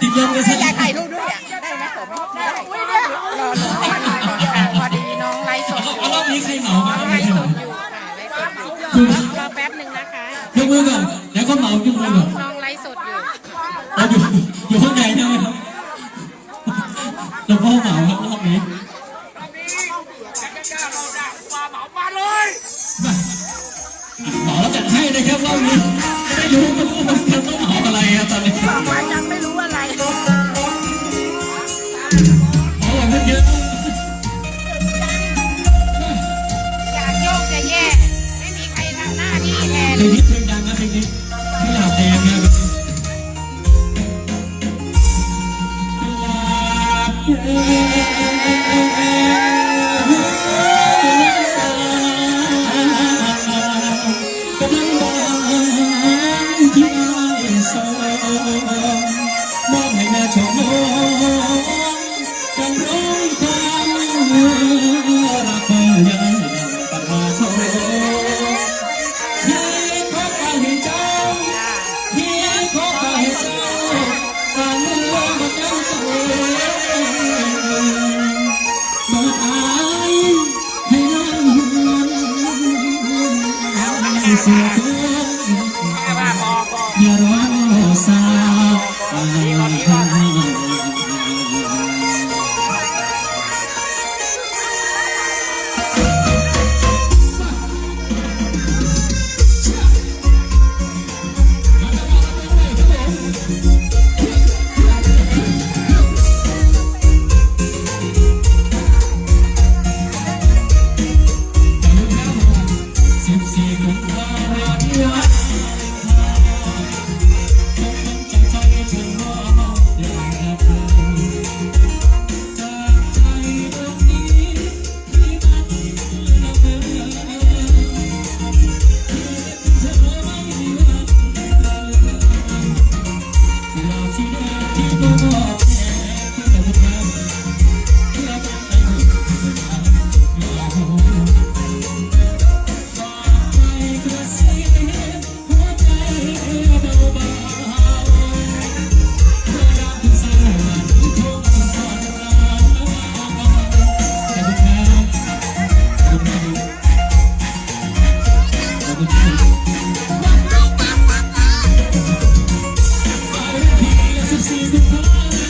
ติดลมกันซะอยากถ่ายรูปด้วยอะได้ไหมผมได้รอรอค่ะพอดีน้องไลฟ์สดอยู่เอารอบนี้ใครเหมาครับไลรอบนี้ฟ์ใครสเหมาดอยู่ค่ะไลฟ์สดอยู่รอแป๊บหนึ่งนะคะยกมือก่อนเดี๋ยวคนเหมายกมือก่อนน้องไลฟ์สดอยู่เราอยู่อยู่ข้างในใช่ไหมครับเราพ่อเหมาครับรอบนี้มาเลยเหมาแล้วจัดให้นะครับรอบนี้ อนนี้บอกว่ายังไม่รู้อะไรเหมาแบบนั้นเยอะอยากโยกจะแย่ ไม่มีใครทำหน้าที่แทน เพลงนี้เพลงดังนะเพลงนี้ที่หลาบแดงนะแบบนี้ ให้ รั้ง